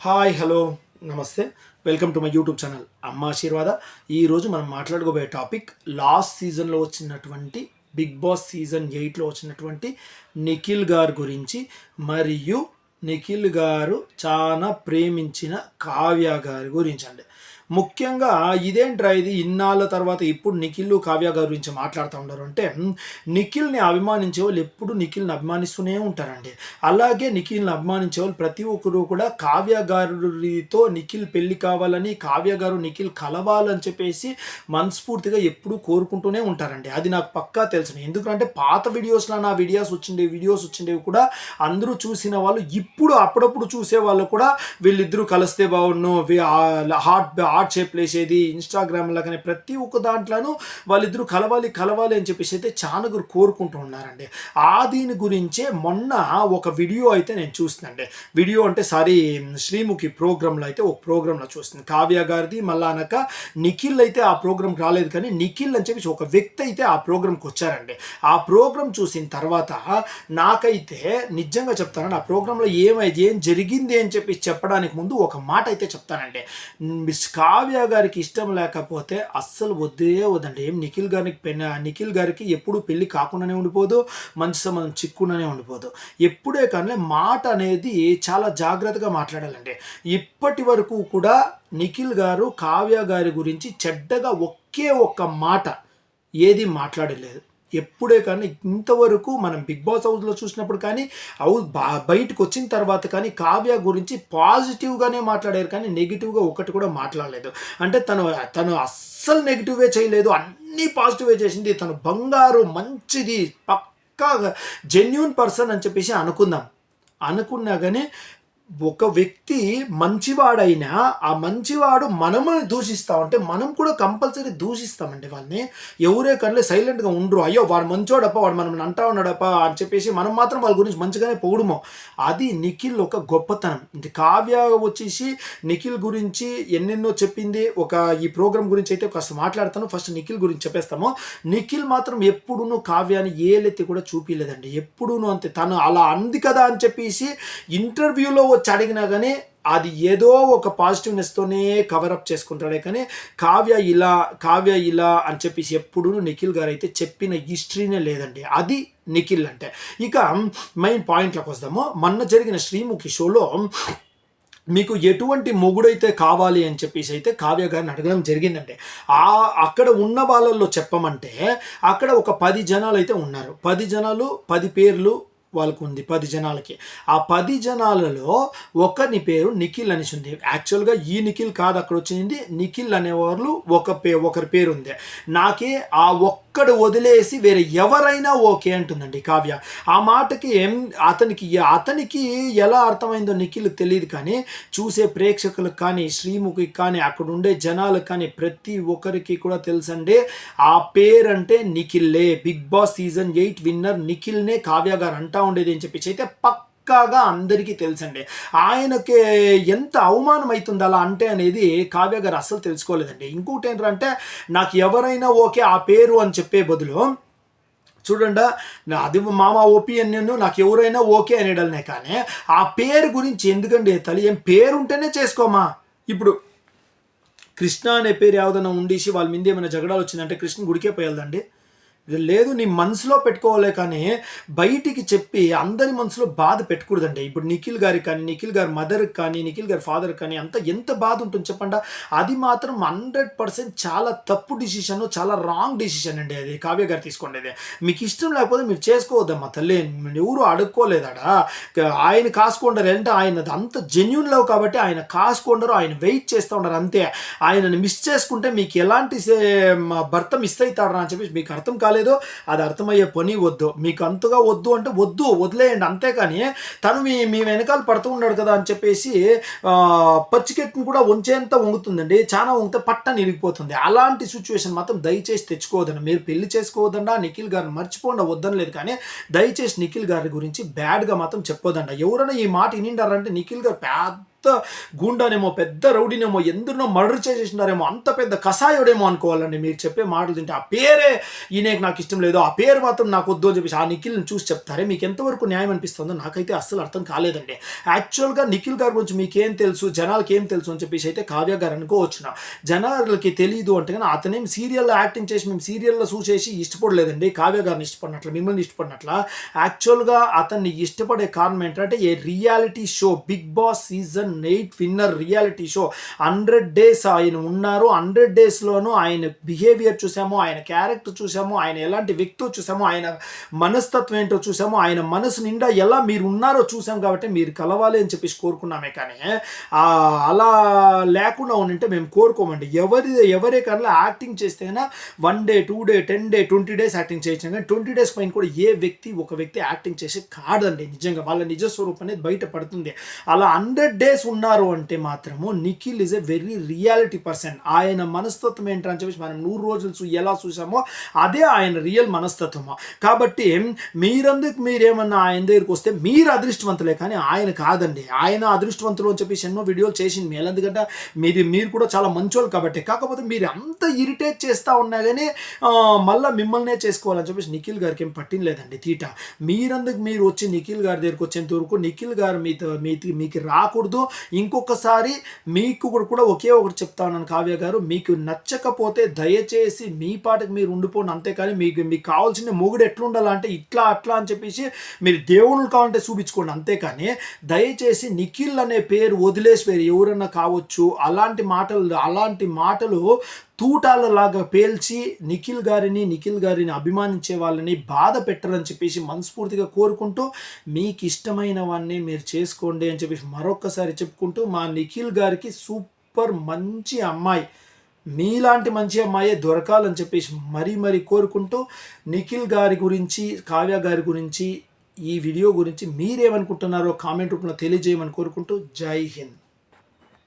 Hi hello నమస్తే. Welcome to my YouTube channel అమ్మ ఆశీర్వాద. ఈరోజు మనం మాట్లాడుకోబోయే టాపిక్ లాస్ట్ సీజన్లో వచ్చినటువంటి బిగ్ బాస్ సీజన్ ఎయిట్లో వచ్చినటువంటి నిఖిల్ గారు గురించి మరియు నిఖిల్ గారు చాలా ప్రేమించిన కావ్య గారి గురించి అండి. ముఖ్యంగా ఇదేంట్రా ఇది? ఇన్నాళ్ళ తర్వాత ఇప్పుడు నిఖిల్ కావ్య గారి గురించి మాట్లాడుతూ ఉన్నారు అంటే నిఖిల్ని అభిమానించే వాళ్ళు ఎప్పుడు నిఖిల్ని అభిమానిస్తూనే ఉంటారండి. అలాగే నిఖిల్ని అభిమానించే వాళ్ళు ప్రతి ఒక్కరు కూడా కావ్య గారితో నిఖిల్ పెళ్ళి కావాలని కావ్య గారు నిఖిల్ కలవాలని చెప్పేసి మనస్ఫూర్తిగా ఎప్పుడూ కోరుకుంటూనే ఉంటారండి. అది నాకు పక్కా తెలుసు. ఎందుకంటే పాత వీడియోస్లో నా వీడియోస్ వచ్చిండే వీడియోస్ వచ్చిండేవి కూడా అందరూ చూసిన వాళ్ళు ఇప్పుడు అప్పుడప్పుడు చూసే వాళ్ళు కూడా వీళ్ళిద్దరూ కలిస్తే బాగుండు హార్ట్ హార్ట్ లేసేది వేసేది ఇన్స్టాగ్రామ్లో కానీ ప్రతి ఒక్క దాంట్లోనూ వాళ్ళిద్దరూ కలవాలి కలవాలి అని చెప్పేసి అయితే చాలా గురు కోరుకుంటూ ఉన్నారండి. ఆ దీని గురించే మొన్న ఒక వీడియో అయితే నేను చూస్తుందండి వీడియో అంటే సారీ శ్రీముఖి ప్రోగ్రాంలో అయితే ఒక ప్రోగ్రాంలో చూస్తుంది కావ్య గారిది మళ్ళా అనక నిఖిల్ అయితే ఆ ప్రోగ్రాంకి రాలేదు కానీ నిఖిల్ అని చెప్పేసి ఒక వ్యక్తి అయితే ఆ ప్రోగ్రాంకి వచ్చారండి. ఆ ప్రోగ్రాం చూసిన తర్వాత నాకైతే నిజంగా చెప్తానండి ఆ ప్రోగ్రాంలో ఏమైంది ఏం జరిగింది అని చెప్పి చెప్పడానికి ముందు ఒక మాట అయితే చెప్తానండి. మిస్ కావ్య గారికి ఇష్టం లేకపోతే అస్సలు వద్దే వద్దండి. ఏం నిఖిల్ గారికి పెన్ నిఖిల్ గారికి ఎప్పుడు పెళ్ళి కాకుండానే ఉండిపోదు మంచి సంబంధం చిక్కుండానే ఉండిపోదు. ఎప్పుడే కానీ మాట అనేది చాలా జాగ్రత్తగా మాట్లాడాలండి. ఇప్పటి వరకు కూడా నిఖిల్ గారు కావ్య గారి గురించి చెడ్డగా ఒకే ఒక్క మాట ఏది మాట్లాడలేదు. ఎప్పుడే కానీ ఇంతవరకు మనం బిగ్ బాస్ హౌస్లో చూసినప్పుడు కానీ హౌస్ బా- బయటకు వచ్చిన తర్వాత కానీ కావ్య గురించి పాజిటివ్గానే మాట్లాడారు కానీ నెగిటివ్గా ఒకటి కూడా మాట్లాడలేదు. అంటే తను తను అస్సలు నెగిటివే చేయలేదు. అన్నీ పాజిటివే చేసింది. తను బంగారు మంచిది పక్కా జెన్యున్ పర్సన్ అని చెప్పేసి అనుకుందాం. అనుకున్నా కానీ ఒక వ్యక్తి మంచివాడైనా ఆ మంచివాడు మనముని దూషిస్తా ఉంటే మనం కూడా కంపల్సరీ దూషిస్తామండి వాళ్ళని. ఎవరే కన్నా సైలెంట్గా ఉండరు. అయ్యో వాడు మంచోడప్ప వాడు మనం అంటా ఉన్నాడప్ప అని చెప్పేసి మనం మాత్రం వాళ్ళ గురించి మంచిగానే పొగుడుమో. అది నిఖిల్ ఒక గొప్పతనం. ఇది కావ్య వచ్చేసి నిఖిల్ గురించి ఎన్నెన్నో చెప్పింది. ఒక ఈ ప్రోగ్రామ్ గురించి అయితే కాస్త మాట్లాడతాను. ఫస్ట్ నిఖిల్ గురించి చెప్పేస్తాము. నిఖిల్ మాత్రం ఎప్పుడూ కావ్యాన్ని ఏలెత్తి కూడా చూపించలేదండి ఎప్పుడూ అంతే. తను అలా అంది కదా అని చెప్పేసి ఇంటర్వ్యూలో వచ్చి అడిగినా కానీ అది ఏదో ఒక పాజిటివ్నెస్తోనే కవరప్ చేసుకుంటాడే కానీ కావ్య ఇలా కావ్య ఇలా అని చెప్పేసి ఎప్పుడు నిఖిల్ గారు అయితే చెప్పిన హిస్టరీనే లేదండి. అది నిఖిల్ అంటే. ఇక మెయిన్ పాయింట్లకు వస్తాము. మొన్న జరిగిన శ్రీముఖి షోలో మీకు ఎటువంటి మొగుడైతే కావాలి అని చెప్పేసి అయితే కావ్య గారిని అడగడం జరిగిందండి. ఆ అక్కడ ఉన్న వాళ్ళల్లో చెప్పమంటే అక్కడ ఒక పది జనాలు అయితే ఉన్నారు. పది జనాలు పది పేర్లు వాళ్ళకు ఉంది పది జనాలకి. ఆ పది జనాలలో ఒకని పేరు నిఖిల్ అనేసి ఉంది. యాక్చువల్గా ఈ నిఖిల్ కాదు అక్కడ వచ్చింది నిఖిల్ అనేవాళ్ళు ఒక పే ఒకరి పేరు ఉంది నాకే ఆ ఒక్కడు వదిలేసి వేరే ఎవరైనా ఓకే అంటుందండి కావ్య. ఆ మాటకి ఏం అతనికి అతనికి ఎలా అర్థమైందో నిఖిల్ తెలియదు కానీ చూసే ప్రేక్షకులకు కానీ శ్రీముఖికి కానీ అక్కడ ఉండే జనాలకు కానీ ప్రతి ఒక్కరికి కూడా తెలుసండి ఆ పేరంటే నిఖిల్లే Bigg Boss season eight winner నిఖిల్నే Kavya గారు అంటా ఉండేది అని చెప్పేసి అయితే పక్క పక్కాగా అందరికీ తెలుసండి. ఆయనకి ఎంత అవమానం అవుతుంది అలా అంటే అనేది కావ్య గారు అస్సలు తెలుసుకోలేదండి. ఇంకోటి ఏంటంటే నాకు ఎవరైనా ఓకే ఆ పేరు అని చెప్పే బదులు చూడండి నా అది మామ ఒపీనియన్ నాకు ఎవరైనా ఓకే అనేడలనే కానీ ఆ పేరు గురించి ఎందుకండి తల్లి? ఏం పేరు ఉంటేనే చేసుకోమా? ఇప్పుడు కృష్ణ అనే పేరు ఏదైనా ఉండేసి వాళ్ళ మీద ఏమైనా జగడాలు వచ్చిందంటే కృష్ణ గుడికే పోయాలండి లేదు నీ మనసులో పెట్టుకోవాలి కానీ బయటికి చెప్పి అందరి మనసులో బాధ పెట్టకూడదండి. ఇప్పుడు నిఖిల్ గారికి కానీ నిఖిల్ గారి మదర్కి కానీ నిఖిల్ గారి ఫాదర్ కానీ అంత ఎంత బాధ ఉంటుంది చెప్పండి. అది మాత్రం హండ్రెడ్ పర్సెంట్ చాలా తప్పు డిసిషన్ చాలా రాంగ్ డిసిషన్ అండి అది. కావ్య గారు తీసుకోండి మీకు ఇష్టం లేకపోతే మీరు చేసుకోవద్దమ్మా తల్లి. ఎవరు అడుక్కోలేదాడా? ఆయన కాసుకుంటారు అంటే ఆయన అంత జెన్యున్ లవ్ కాబట్టి ఆయన కాసుకుంటారు ఆయన వెయిట్ చేస్తూ ఉండరు అంతే. ఆయనని మిస్ చేసుకుంటే మీకు ఎలాంటి భర్త మిస్ అవుతాడరా అని చెప్పేసి మీకు అర్థం కాలేదు. అది అర్థమయ్యే పని వద్దు. మీకు అంతగా వద్దు అంటే వద్దు వదిలేయండి. అంతేకాని తను మీ మీ వెనకాల పడుతూ ఉన్నాడు కదా అని చెప్పేసి ఆ, పచ్చికెట్టును కూడా వంచేంత వంగుతుందండి. చాలా వంగితే పట్టని ఇరిగిపోతుంది అలాంటి సిచ్యువేషన్ మాత్రం దయచేసి తెచ్చుకోవద్దండి. మీరు పెళ్ళి చేసుకోవద్దండా నిఖిల్ గారిని మర్చిపోండి వద్దని లేదు కానీ దయచేసి నిఖిల్ గారి గురించి బ్యాడ్గా మాత్రం చెప్పొద్దండి. ఎవరైనా ఈ మాట వినిండారంటే నిఖిల్ గారు పెద్ద గూండానేమో పెద్ద రౌడీనేమో ఎందరినో మర్డర్ చేసేసినారేమో అంత పెద్ద కషాయుడేమో అనుకోవాలండి మీరు చెప్పే మాటలు తింటే. ఆ పేరే ఈయనకి నాకు ఇష్టం లేదు. ఆ పేరు మాత్రం నాకు వద్దు అని చెప్పేసి ఆ నిఖిల్ని చూసి చెప్తారే. మీకు ఎంతవరకు న్యాయం అనిపిస్తుందో నాకైతే అస్సలు అర్థం కాలేదండి. యాక్చువల్గా నిఖిల్ గారి గురించి మీకేం తెలుసు జనాలకి ఏం తెలుసు అని చెప్పేసి అయితే కావ్య గారు అనుకోవచ్చున? జనాలకి తెలియదు అంటే కానీ అతనేం సీరియల్లో యాక్టింగ్ చేసి మేము సీరియల్లో చూసేసి ఇష్టపడలేదండి. కావ్య గారిని ఇష్టపడినట్లు మిమ్మల్ని ఇష్టపడినట్ల. యాక్చువల్గా అతన్ని ఇష్టపడే కారణం ఏంటంటే ఏ reality show Bigg Boss season eight winner reality show. Hundred days ఆయన ఉన్నారు. హండ్రెడ్ డేస్లోనూ ఆయన బిహేవియర్ చూసాము ఆయన క్యారెక్టర్ చూసాము ఆయన ఎలాంటి వ్యక్తి చూసాము ఆయన మనస్తత్వం ఏంటో చూసాము ఆయన మనసు నిండా ఎలా మీరు ఉన్నారో చూసాం కాబట్టి మీరు కలవాలి అని చెప్పేసి కోరుకున్నామే కానీ అలా లేకుండా ఉండింటే మేము కోరుకోమండి. ఎవరి ఎవరే కన్నా acting చేస్తేనా one day two day ten day twenty days acting చేయించాం కానీ ట్వంటీ డేస్ పైన కూడా ఏ వ్యక్తి ఒక వ్యక్తి యాక్టింగ్ చేసి కాదండి. నిజంగా వాళ్ళ నిజ స్వరూపం అనేది బయట పడుతుంది. అలా హండ్రెడ్ డేస్ ఉన్నారు అంటే మాత్రము Nikhil is a very reality person ఆయన మనస్తత్వం ఏంటని చెప్పేసి మనం నూరు రోజులు ఎలా చూసామో అదే ఆయన రియల్ మనస్తత్వము. కాబట్టి మీరందుకు మీరేమన్నా ఆయన దగ్గరికి వస్తే మీరు అదృష్టవంతులే కానీ ఆయన కాదండి. ఆయన అదృష్టవంతులు అని చెప్పేసి ఎన్నో వీడియోలు చేసింది మీరు ఎందుకంటే మీరు మీరు కూడా చాలా మంచోళ్ళు కాబట్టి. కాకపోతే మీరు అంత ఇరిటేట్ చేస్తూ ఉన్నా కానీ మళ్ళీ మిమ్మల్నే చేసుకోవాలని చెప్పేసి నిఖిల్ గారికి ఏం పట్టిన లేదండి తీట. మీరందుకు మీరు వచ్చి నిఖిల్ గారి దగ్గరికి వచ్చేంత వరకు నిఖిల్ గారు మీతో మీ మీకు రాకూడదు. ఇంకొకసారి మీకు కూడా ఒకే ఒకటి చెప్తాను కావ్య గారు. మీకు నచ్చకపోతే దయచేసి మీ పాటకి మీరు ఉండిపోండి. అంతేకాని మీకు మీకు కావాల్సిన మొగుడు ఎట్లుండాలంటే ఇట్లా అట్లా అని చెప్పేసి మీరు దేవుళ్ళు కావాలంటే చూపించుకోండి. అంతేకాని దయచేసి నిఖిల్ అనే పేరు వదిలేసి పేరు ఎవరన్నా కావచ్చు. అలాంటి మాటలు అలాంటి మాటలు తూటాలలాగా పేల్చి నిఖిల్ గారిని నిఖిల్ గారిని అభిమానించే వాళ్ళని బాధ పెట్టరని చెప్పేసి మనస్ఫూర్తిగా కోరుకుంటూ మీకు ఇష్టమైనవన్నీ మీరు చేసుకోండి అని చెప్పేసి మరొక్కసారి చెప్పుకుంటూ మా నిఖిల్ గారికి సూపర్ మంచి అమ్మాయి మీలాంటి మంచి అమ్మాయే దొరకాలని చెప్పేసి మరీ మరీ కోరుకుంటూ నిఖిల్ గారి గురించి కావ్య గారి గురించి ఈ వీడియో గురించి మీరేమనుకుంటున్నారో కామెంట్ రూపంలో తెలియజేయమని కోరుకుంటూ జై హింద్.